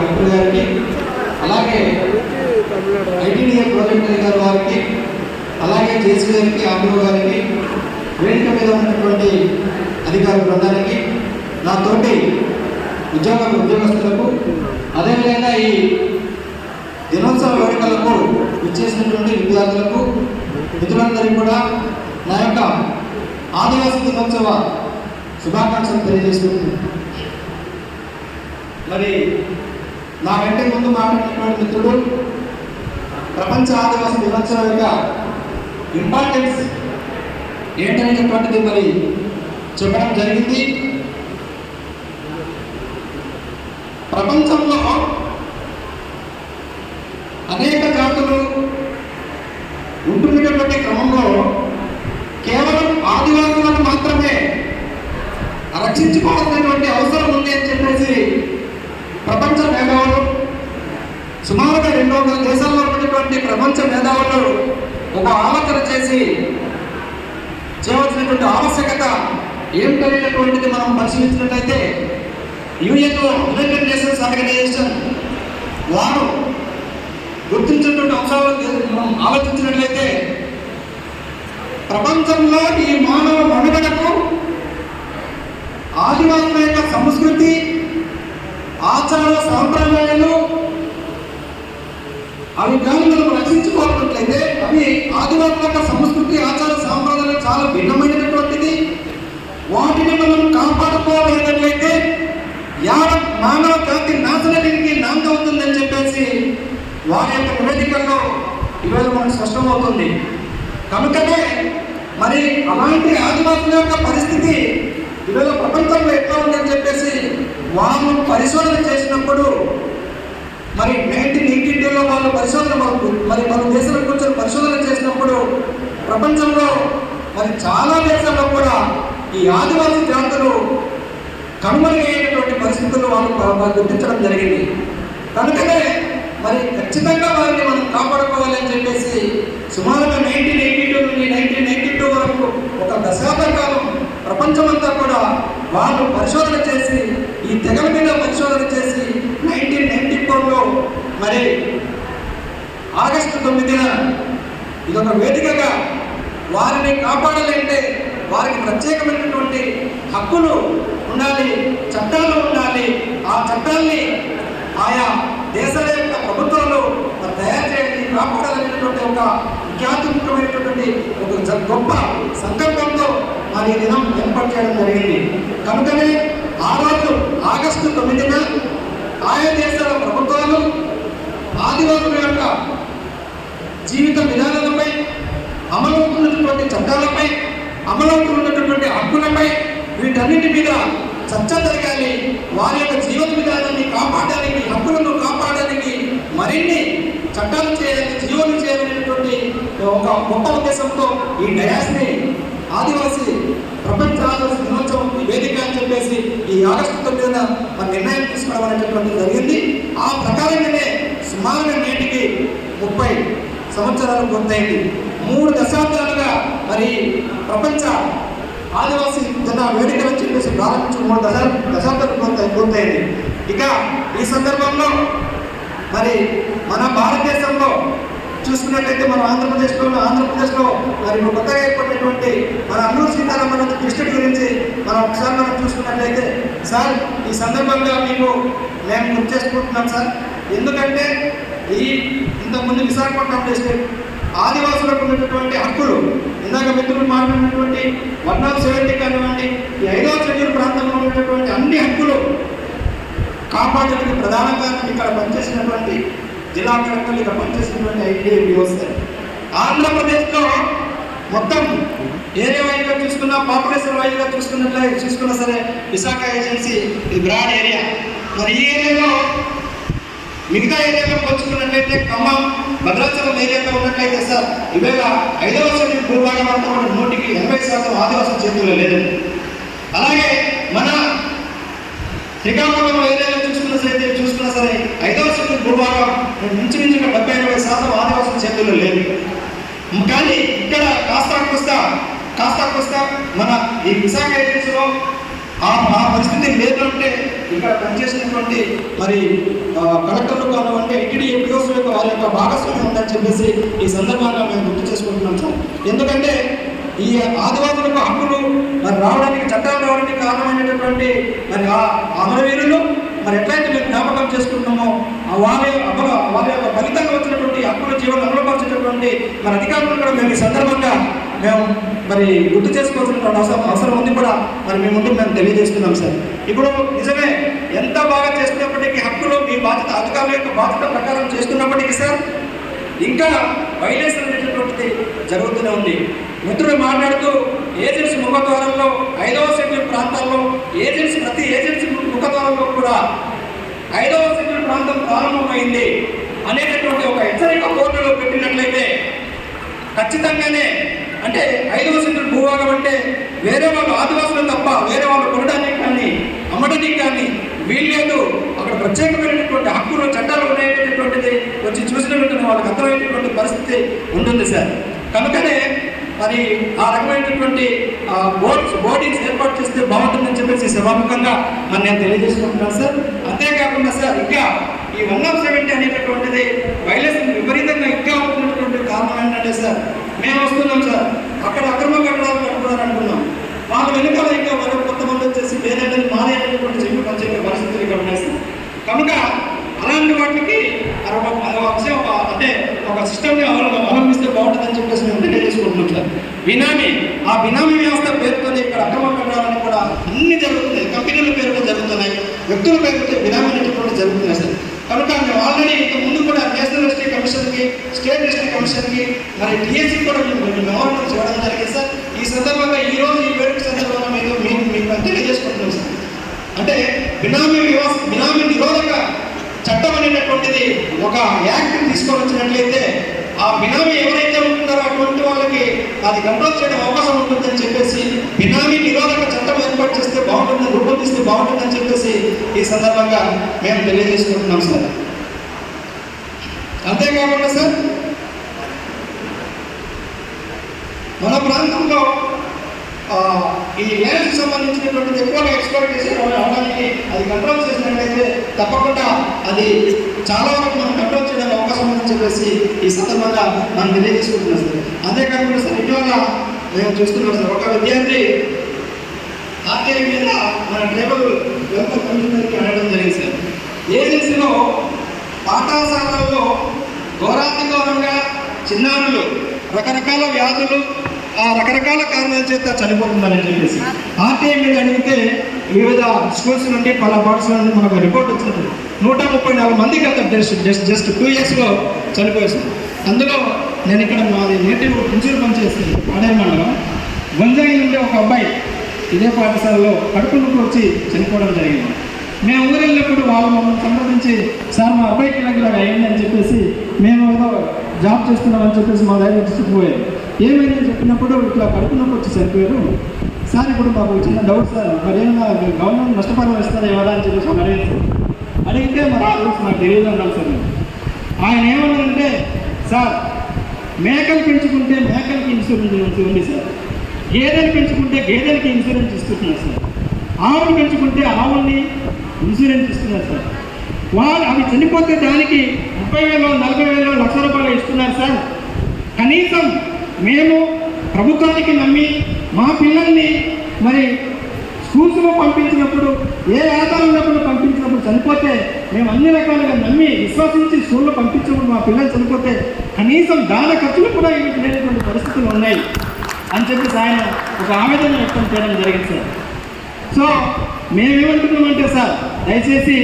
Collector గారికి అలాగే ITDA project అధికారి వారికి అలాగే జేసీ గారికి ఆర్డీఓ గారికి వేదిక మీద ఉన్నటువంటి అధికార బృందానికి నా తోటి ఉద్యోగ ఉద్యోగస్తులకు అదేవిధంగా ఈ దినోత్సవ వేడుకలకు ఇచ్చేసినటువంటి విద్యార్థులకు మిత్రులందరికీ కూడా నా యొక్క ఆదివాసీ దినోత్సవ శుభాకాంక్షలు తెలియజేస్తుంది మరి నాకంటే ముందు మాట్లాడినటువంటి మిత్రుడు ప్రపంచ ఆదివాసీ దినోత్సవం యొక్క ఇంపార్టెన్స్ ఏంటనేటటువంటిది మరి చెప్పడం జరిగింది. ప్రపంచంలో అనేక జాతులు ఉంటున్నటువంటి క్రమంలో కేవలం ఆదివాసులను మాత్రమే రక్షించుకోవాల్సినటువంటి అవసరం ఉంది అని చెప్పేసి ప్రపంచ మేధావులు. సుమారుగా రెండు వందల దేశాల్లో ఉన్నటువంటి ప్రపంచ మేధావులు ఒక ఆలోచన చేసి చేయవలసినటువంటి ఆవశ్యకత ఏమిటనేటటువంటిది మనం పరిశీలించినట్లయితే యుఎన్ యునైటెడ్ నేషన్స్ ఆర్గనైజేషన్ వారు గుర్తించినటువంటి అంశాలను మనం ఆలోచించినట్లయితే ప్రపంచంలో ఈ మానవ మనుగడకు ఆదివాసుల యొక్క సంస్కృతి ఆచార సాంప్రదాయాలు అవి కానీ మనం రక్షించుకోవాలన్నట్లయితే అవి ఆదివాసుల సంస్కృతి ఆచార సాంప్రదాయాలు చాలా భిన్నమైనటువంటిది. వాటిని మనం కాపాడుకోవాలన్నట్లయితే యావత్ మానవ జాతి నాశనానికి నాంద అవుతుందని చెప్పేసి వారి యొక్క నివేదికల్లో ఈరోజు మనకు స్పష్టమవుతుంది. కనుకనే మరి అలాంటి ఆదివాసుల యొక్క పరిస్థితి ఈరోజు ప్రపంచంలో ఎట్లా ఉందని చెప్పేసి వాళ్ళు పరిశోధన చేసినప్పుడు మరి నైన్టీన్ ఎయిటీ టూలో వాళ్ళు పరిశోధన వాళ్ళు మరి మన దేశంలో కూర్చొని పరిశోధన చేసినప్పుడు ప్రపంచంలో మరి చాలా దేశాల్లో కూడా ఈ ఆదివాసీ జాతులు కనుమరుగైనటువంటి పరిస్థితులు వాళ్ళు గుర్తించడం జరిగింది. కనుకనే మరి ఖచ్చితంగా వారిని మనం కాపాడుకోవాలి అని చెప్పేసి సుమారుగా నైన్టీన్ ఎయిటీ టూ నుండి నైన్టీన్ నైన్టీ టూ వరకు ఒక దశాబ్ద కాలం ప్రపంచం వాళ్ళు పరిశోధన చేసి ఈ తెగల మీద పరిశోధన చేసి నైన్టీన్ నైన్టీ ఫోర్లో మరి ఆగస్టు తొమ్మిదిన ఇదొక వేదికగా వారిని కాపాడాలంటే వారికి ప్రత్యేకమైనటువంటి హక్కులు ఉండాలి చట్టాలు ఉండాలి. ఆ చట్టాల్ని ఆయా దేశాల యొక్క ప్రభుత్వాలు తయారు చేయాలి కాపాడాలనేటువంటి ఒక ముఖ్యాత్మకమైనటువంటి ఒక గొప్ప సంకల్పం మరి ఏర్పాటు చేయడం జరిగింది. కనుకనే ఆ రోజు ఆగస్టు తొమ్మిదిన ఆయా దేశాల ప్రభుత్వాలు ఆదివాసుల యొక్క జీవిత విధానాలపై అమలవుతున్నటువంటి చట్టాలపై అమలవుతున్నటువంటి హక్కులపై వీటన్నిటి మీద చర్చ జరగాలి. వారి యొక్క జీవన విధానాన్ని కాపాడడానికి హక్కులను కాపాడడానికి మరిన్ని చట్టాలు చేయాలి జీవనం చేయాలనేటువంటి ఒక గొప్ప ఉద్దేశంతో ఈ డయాస్ని ఆదివాసీ ప్రపంచ ఆదివాసీ దినోత్సవం ఈ వేదిక అని చెప్పేసి ఈ ఆగస్టు తొమ్మిదిన మన నిర్ణయం తీసుకోవడం అనేటటువంటిది జరిగింది. ఆ ప్రకారంగానే సుమారు నేటికి ముప్పై సంవత్సరాలు పూర్తయింది. మూడు దశాబ్దాలుగా మరి ప్రపంచ ఆదివాసీ జన వేడుక అని చెప్పేసి ప్రారంభించి మూడు దశ దశాబ్దాలు పూర్తయి పూర్తయింది. ఇక ఈ సందర్భంలో మరి మన భారతదేశంలో చూసుకున్నట్లయితే మనం ఆంధ్రప్రదేశ్లో ఆంధ్రప్రదేశ్లో మరి కొత్తగా ఏర్పడినటువంటి మన అల్లూరు సీతారామరాజు డిస్ట్రిక్ట్ గురించి మనం ఒకసారి మనం చూసుకున్నట్లయితే సార్ ఈ సందర్భంగా మీకు మేము గుర్తు చేసుకుంటున్నాం సార్. ఎందుకంటే ఈ ఇంతకుముందు విశాఖపట్నం డిస్ట్రిక్ట్ ఆదివాసులకు ఉన్నటువంటి హక్కులు ఇందాక మిత్రులు మాట్లాడినటువంటి వన్ ఆఫ్ సెవెంటీ కానివ్వండి ఈ ఐదవ షెడ్యూల్ ప్రాంతంలో ఉన్నటువంటి అన్ని హక్కులు కాపాడడానికి ప్రధాన ఇక్కడ పనిచేసినటువంటి జిల్లా కలెక్టర్లు ఇక్కడ పనిచేసినటువంటి ఐటీఐ వ్యవస్థ ఆంధ్రప్రదేశ్లో మొత్తం ఏరియా వైజ్గా చూసుకున్నా పాపులేషన్ వైజ్గా చూసుకున్నట్లయితే చూసుకున్నా సరే విశాఖ ఏజెన్సీ ఇది బ్రాడ్ ఏరియా. మరి ఈ ఏరియాలో మిగతా ఏరియాలో పోల్చుకున్నట్లయితే ఖమ్మం భద్రాచలం ఏరియాలో ఉన్నట్లయితే సార్ ఇవేళ ఐదవ శాతం భూభాగం అంతా కూడా నూటికి ఎనభై శాతం ఆదివాసం చేతుల్లో లేదు అలాగే మన శ్రీకాకుళం ఏరియాలో చూసుకున్నట్లయితే సరే చూసుకున్నా సరే ఐదవ శ్రేణి మించి ఇంచుమించుగా డెబ్బై ఎనభై శాతం ఆదివాసుల చేతుల్లో లేదు. కానీ ఇక్కడ కాస్త కోస్తా కాస్త కోస్తా మన ఈ విశాఖ ఏజెన్సీలో ఆ ఆ పరిస్థితి లేదు అంటే ఇక్కడ పనిచేసినటువంటి మరి కలెక్టర్లు కానివ్వండి ఐటీడీ ఎంపీఓస్ యొక్క వారి యొక్క భాగస్వామ్యం ఉందని చెప్పేసి ఈ సందర్భంగా మేము గుర్తు చేసుకుంటున్నాం సార్. ఎందుకంటే ఈ ఆదివాసులకు హక్కులు మరి రావడానికి చట్టాలు రావడానికి కారణమైనటువంటి మరి ఆ అమరవీరులు మరి ఎట్లయితే మేము జ్ఞాపకం చేసుకుంటున్నామో ఆ వారి అమలు వారి యొక్క ఫలితంగా వచ్చినటువంటి హక్కుల జీవనం అమలుపరిచేటటువంటి మరి అధికారులు కూడా మేము ఈ సందర్భంగా మేము మరి గుర్తు చేసుకోవాల్సినటువంటి అవసరం అవసరం ఉంది కూడా మరి మేము ముందు మేము తెలియజేస్తున్నాం సార్. ఇప్పుడు నిజమే ఎంత బాగా చేస్తున్నప్పటికీ హక్కులు మీ బాధ్యత అధికారుల యొక్క బాధ్యత ప్రకారం చేస్తున్నప్పటికీ సార్ ఇంకా వైలేషన్ అనేటటువంటిది జరుగుతూనే ఉంది. మిత్రులు మాట్లాడుతూ ఏజెన్సీ ముఖద్వారంలో ఐదవ షెడ్యూల్ ప్రాంతాల్లో ఏజెన్సీ ప్రతి ఏజెన్సీ ముఖద్వారంలో కూడా ఐదవ షెడ్యూల్ ప్రాంతం ప్రారంభమైంది అనేటటువంటి ఒక హెచ్చరిక బోర్డులో పెట్టినట్లయితే ఖచ్చితంగానే అంటే ఐదవ షెడ్యూల్ భూభాగం అంటే వేరే వాళ్ళు ఆదివాసులు తప్ప వేరే వాళ్ళు కొనడానికి కానీ అమ్మడానికి కానీ వీల్లేదు. అక్కడ ప్రత్యేకమైనటువంటి హక్కులు చట్టాలు ఉన్నాయనేటటువంటిది వచ్చి చూసినటువంటి వాళ్ళకి అర్థమైనటువంటి పరిస్థితి ఉంటుంది సార్. కనుకనే మరి ఆ రకమైనటువంటి బోర్డ్స్ బోర్డింగ్స్ ఏర్పాటు చేస్తే బాగుంటుందని చెప్పేసి సభాముఖంగా మరి నేను తెలియజేసుకుంటున్నాను సార్. అంతేకాకుండా సార్ ఇంకా ఈ వన్ ఆఫ్ సెవెంటీ అనేటటువంటిది వైలెన్స్ విపరీతంగా ఇంకా అవుతున్నటువంటి కారణం ఏంటంటే సార్ మేము వస్తున్నాం సార్. అక్కడ అక్రమ కట్టడాలు కట్టుకున్నారు అనుకున్నాం వాళ్ళ వెనుకాల ఇంకా వాళ్ళు కొంతమంది వచ్చేసి పేదలని మానేటటువంటి చెప్పి పనిచేసే పరిస్థితులు ఇక్కడ ఉన్నాయి సార్. కనుక అలాంటి వాటికి ఒక అంటే ఒక సిస్టమ్ని అవలంబిస్తే బాగుంటుందని చెప్పేసి మేము సార్ బినామీ ఆ బినామీ వ్యవస్థ పేరుతోనే ఇక్కడ అక్రమ కట్టడాలని కూడా అన్ని జరుగుతున్నాయి. కంపెనీల పేరుతో జరుగుతున్నాయి. వ్యక్తుల పేరుతో బినామీ కూడా జరుగుతున్నాయి సార్. కనుక మేము ఆల్రెడీ ఇంత ముందు కూడా నేషనల్ హిస్టరీ కమిషన్కి స్టేట్ హిస్టరీ కమిషన్కి మరి టీఎస్సీ కూడా మేము మెమోరండం చేయడం జరిగింది సార్. ఈ సందర్భంగా ఈ రోజు ఈ వేడుక సందర్భంగా మేము మేము మీకు తెలియజేసుకుంటున్నాం సార్. అంటే బినామీ వ్యవస్థ బినామీ నిరోధక చట్టం అనేటటువంటిది ఒక యాక్ట్ తీసుకొని వచ్చినట్లయితే ఆ బినామీ ఎవరైతే అది కంట్రోల్ చేయడం అవకాశం ఉంటుందని చెప్పేసి బినామీ నిరోధక చట్టం ఏర్పాటు చేస్తే బాగుంటుంది రూపొందిస్తే బాగుంటుందని చెప్పేసి ఈ సందర్భంగా మేము తెలియజేసుకుంటున్నాం సార్. అంతేకాకుండా సార్ మన ప్రాంతంలో ఈ ల్యాండ్స్ సంబంధించినటువంటి ఎక్కువగా ఎక్స్ప్లోర్ చేసి వాళ్ళు అవడానికి అది కంట్రోల్ చేసినట్లయితే తప్పకుండా అది చాలా వరకు మనం కంట్రోల్ చేయడానికి అవకాశం ఉందని చెప్పేసి ఈ సందర్భంగా మనం తెలియజేసుకుంటున్నాం సార్. అంతేకాకుండా సార్ ఇటీవల మేము చూస్తున్నాం సార్ ఒక విద్యార్థి ఆర్టీఐ మీద మన ట్రైబల్ వెల్ఫేర్ కమిషనర్కి అడగడం జరిగింది సార్. ఏజెన్సీలో పాఠశాలలో ఘోరాతిఘోరంగా చిన్నారులు రకరకాల వ్యాధులు ఆ రకరకాల కారణాల చేత చనిపోతుందని చెప్పేసి. ఆర్టీఐ మీద అడిగితే వివిధ స్కూల్స్ నుండి పలా పాఠశాల నుండి మనకు రిపోర్ట్ వచ్చింది నూట ముప్పై నాలుగు మందికి అంత జస్ట్ జస్ట్ జస్ట్ టూ ఇయర్స్లో చనిపోయేసింది అందులో నేను ఇక్కడ మాది నేటివ్ పింఛూరు పనిచేస్తుంది ఆడే మండలం. గొంజాయి నుండి ఒక అబ్బాయి ఇదే పాఠశాలలో కడుపునుకు వచ్చి చనిపోవడం జరిగింది. మేము ఊరు వెళ్ళినప్పుడు వాళ్ళు మమ్మల్ని సంప్రదించి సార్ మా అబ్బాయికి ఇలాగ అయ్యింది అని చెప్పేసి మేము ఏదో జాబ్ చేస్తున్నామని చెప్పేసి మా దగ్గర తీసుకుపోయారు ఏమైందని చెప్పినప్పుడు ఇట్లా కడుపునొప్పి వచ్చి చనిపోయారు సార్ ఇప్పుడు మాకు చిన్న డౌట్ సార్. మరేమన్నా గవర్నమెంట్ నష్టపరం ఇస్తారా ఇవ్వదా అని చెప్పేసి అడిగారు అడిగితే మరి ఆ రూల్స్ నాకు తెలియదు అన్నారు సార్. నేను. ఆయన ఏమన్నారంటే సార్ మేకలు పెంచుకుంటే మేకలకి ఇన్సూరెన్స్ ఉంది సార్. గేదెలు పెంచుకుంటే గేదెలకి ఇన్సూరెన్స్ ఇస్తున్నారు సార్. ఆవులు పెంచుకుంటే ఆవుల్ని ఇన్సూరెన్స్ ఇస్తున్నారు సార్. వాళ్ళు అవి చనిపోతే దానికి ముప్పై వేలు నలభై వేలు లక్ష రూపాయలు ఇస్తున్నారు సార్. కనీసం మేము ప్రభుత్వానికి నమ్మి మా పిల్లల్ని మరి స్కూల్స్లో పంపించినప్పుడు ఏ ఆధారం లేకుండా పంపించినప్పుడు చనిపోతే మేము అన్ని రకాలుగా నమ్మి విశ్వసించి స్కూల్లో పంపించినప్పుడు మా పిల్లలు చనిపోతే కనీసం దాన ఖర్చులు కూడా వీటికి లేనటువంటి పరిస్థితులు ఉన్నాయి అని చెప్పేసి ఆయన ఒక ఆవేదన వ్యక్తం చేయడం జరిగింది సార్. సో మేమేమంటున్నామంటే సార్ దయచేసి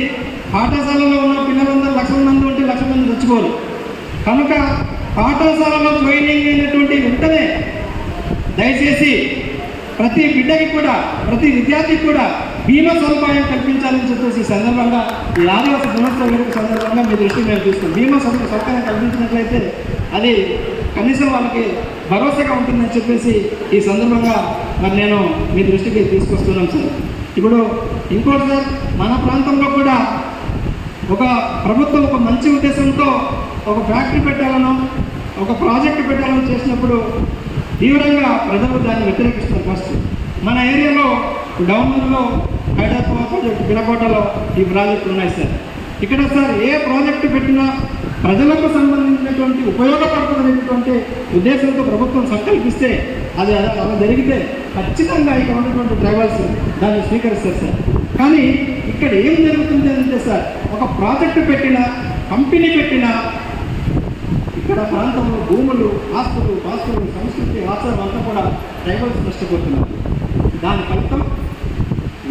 పాఠశాలలో ఉన్న పిల్లలందరూ లక్షల మంది ఉంటే లక్ష మంది తెచ్చుకోరు కనుక పాఠశాలలో జాయినింగ్ అయినటువంటి వెంటనే దయచేసి ప్రతి బిడ్డకి కూడా ప్రతి విద్యార్థికి కూడా బీమా సదుపాయం కల్పించాలని చెప్పేసి ఈ సందర్భంగా ఈ ఆదివాసీ దినోత్సవం వేడుక సందర్భంగా మీ దృష్టి మేము చూస్తాం బీమా సదు సౌకర్యం కల్పించినట్లయితే అది కనీసం వాళ్ళకి భరోసాగా ఉంటుందని చెప్పేసి ఈ సందర్భంగా మరి నేను మీ దృష్టికి తీసుకొస్తున్నాను సార్. ఇప్పుడు ఇంకోటి సార్ మన ప్రాంతంలో కూడా ఒక ప్రభుత్వం ఒక మంచి ఉద్దేశంతో ఒక ఫ్యాక్టరీ పెట్టాలను ఒక ప్రాజెక్ట్ పెట్టాలని చేసినప్పుడు తీవ్రంగా ప్రజలు దాన్ని వ్యతిరేకిస్తారు ఫస్ట్. మన ఏరియాలో డౌన్లో హైదరాబాద్ పవర్ ప్రాజెక్ట్ ఈ ప్రాజెక్టులు ఉన్నాయి సార్. ఇక్కడ సార్ ఏ ప్రాజెక్టు పెట్టినా ప్రజలకు సంబంధించినటువంటి ఉపయోగపడుతున్నటువంటి ఉద్దేశంతో ప్రభుత్వం సంకల్పిస్తే అది అలా జరిగితే ఖచ్చితంగా ఇక్కడ ఉన్నటువంటి డ్రైవర్స్ దాన్ని స్వీకరిస్తారు సార్. కానీ ఇక్కడ ఏం జరుగుతుంది అంటే సార్ ఒక ప్రాజెక్టు పెట్టిన కంపెనీ పెట్టిన ఇక్కడ ప్రాంతంలో భూములు ఆస్తులు వాస్తులు సంస్కృతి ఆచారం అంతా కూడా ట్రైబల్స్ నష్టపోతున్నారు. దాని ఫలితం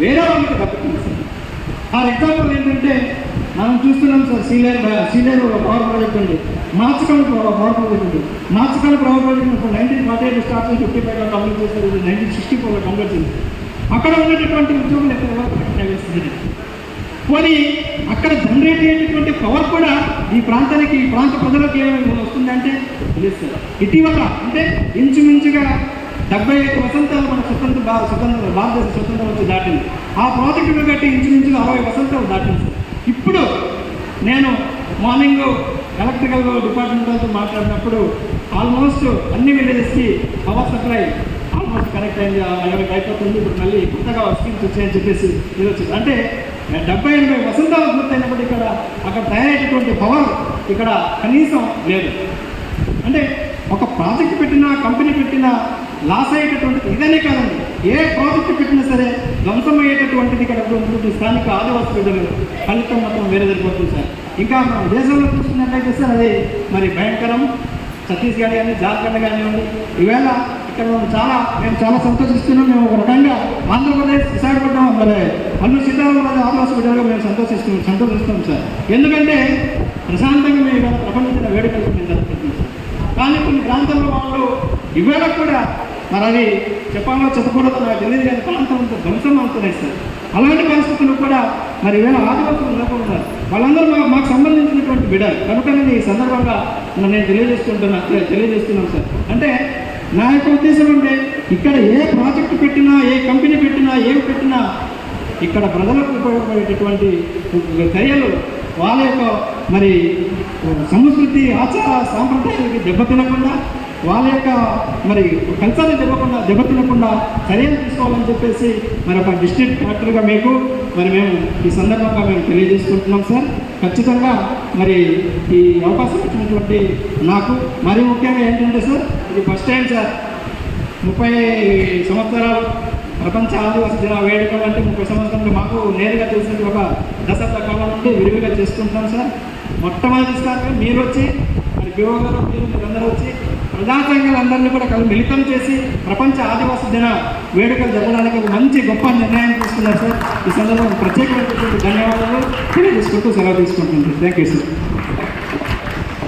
వేరే వాళ్ళకి దక్కుతుంది సార్. ఫర్ ఎగ్జాంపుల్ ఏంటంటే మనం చూస్తున్నాం sir senior senior power project ఉంది. నాచకల్ పవర్ ప్రాజెక్ట్ ఉంది. నాచకల్ పవర్ ప్రాజెక్ట్ ఇప్పుడు నైన్టీన్ ఫార్టీ ఎయిట్ స్టార్ట్ చేసి ఫిఫ్టీ ఫైవ్లో కంప్లీట్ చేశారు నైన్టీన్ సిక్స్టీ ఫోర్లో కంప్లీట్ చేసింది. అక్కడ ఉన్నటువంటి ఉద్యోగులు ఎక్కడ పోనీ అక్కడ జనరేట్ అయ్యేటటువంటి పవర్ కూడా ఈ ప్రాంతానికి ఈ ప్రాంత ప్రజలకు ఏమైనా వస్తుందంటే లేదు సార్. ఇటీవల అంటే ఇంచుమించుగా డెబ్బై ఐదు వసంతాలు మన స్వతంత్ర భా స్వతంత్ర భారతదేశ స్వతంత్రం వచ్చి దాటింది. ఆ ప్రాజెక్టును బట్టి ఇంచుమించుగా అరవై వసంతాలు దాటింది సార్. ఇప్పుడు నేను మార్నింగ్ ఎలక్ట్రికల్ డిపార్ట్మెంట్ వాళ్ళతో మాట్లాడినప్పుడు ఆల్మోస్ట్ అన్ని విలేజెస్కి పవర్ సప్లై ఆల్మోస్ట్ కనెక్ట్ అయింది. ఆ ఎవరికి అయిపోతుంది. ఇప్పుడు మళ్ళీ కొత్తగా స్కీమ్స్ వచ్చాయని చెప్పేసి ఇది వచ్చింది అంటే డెబ్బై ఎనభై వసంతాలు పూర్తయినప్పుడు ఇక్కడ అక్కడ తయారయ్యేటటువంటి పవర్ ఇక్కడ కనీసం లేదు. అంటే ఒక ప్రాజెక్ట్ పెట్టినా కంపెనీ పెట్టినా లాస్ అయ్యేటటువంటిది ఇదనే కాదండి. ఏ ప్రాజెక్ట్ పెట్టినా సరే ఉన్నటువంటి స్థానిక ఆదివాసీ ప్రజలు ఫలితం మొత్తం వేరే సరిపోతుంది సార్. ఇంకా మనం దేశంలో చూసుకున్నట్లయితే సార్ అది మరి భయంకరం. ఛత్తీస్గఢ్ కానీ జార్ఖండ్ కానివ్వండి ఈవేళ ఇక్కడ మనం చాలా మేము చాలా సంతోషిస్తున్నాం. మేము ఒక రకంగా ఆంధ్రప్రదేశ్ విశాఖపట్నం మరి అన్ని సీతారామరాజు ఆదివాసీ బిడ్డలుగా మేము సంతోషిస్తున్నాం సంతోషిస్తున్నాం సార్. ఎందుకంటే ప్రశాంతంగా మేము ఇవాళ ప్రపంచ వేడుకలు మేము జరుపుకుంటున్నాం సార్ కానీ కొన్ని ప్రాంతాల్లో వాళ్ళు ఇవాళ కూడా మరి అది చెప్పాలో చెప్పకూడదు నాకు తెలియదు కానీ ప్రాంతం అంతా ధ్వంసం అవుతున్నాయి సార్. అలాంటి పరిస్థితులు కూడా మరి వేరే ఆదివాసులు లేకుండా వాళ్ళందరూ మాకు సంబంధించినటువంటి బిడ్డలు. కనుక నేను ఈ సందర్భంగా నేను తెలియజేస్తుంటున్నా తెలియజేస్తున్నాను సార్. అంటే నా యొక్క ఉద్దేశం అంటే ఇక్కడ ఏ ప్రాజెక్టు పెట్టినా ఏ కంపెనీ పెట్టినా ఏం పెట్టినా ఇక్కడ ప్రజలకు ఉపయోగపడేటటువంటి చర్యలు వాళ్ళ యొక్క మరి సంస్కృతి ఆచార సాంప్రదాయాలకి దెబ్బతినకుండా వాళ్ళ యొక్క మరి కల్చర్ని దెబ్బకుండా దెబ్బతినకుండా చర్యలు తీసుకోవాలని చెప్పేసి మరి ఒక డిస్ట్రిక్ట్ కలెక్టర్గా మీకు మరి మేము ఈ సందర్భంగా మేము తెలియజేసుకుంటున్నాం సార్. ఖచ్చితంగా మరి ఈ అవకాశం ఇచ్చినటువంటి నాకు మరి ముఖ్యంగా ఏంటంటే సార్ ఇది ఫస్ట్ టైం సార్. ముప్పై సంవత్సరాలు ప్రపంచ ఆదివాసీ దిన వేడుకలు అంటే ముప్పై సంవత్సరాలు మాకు నేరుగా తెలిసిన ఒక దశాబ్ద కాలం నుండి విరివిగా చేసుకుంటున్నాం సార్. మొట్టమొదటి సార్ మీరు వచ్చి మరి బిఓ గారు మీరు అందరూ వచ్చి ప్రజా సంఘాలందరినీ కూడా కలిసి మిళితం చేసి ప్రపంచ ఆదివాసీ దిన వేడుకలు జరగడానికి ఒక మంచి గొప్ప నిర్ణయం తీసుకున్నారు సార్. ఈ సందర్భంగా ప్రత్యేకమైనటువంటి ధన్యవాదాలు. తెలియజేసుకుంటూ సెలవు తీసుకుంటున్నాను. Thank you sir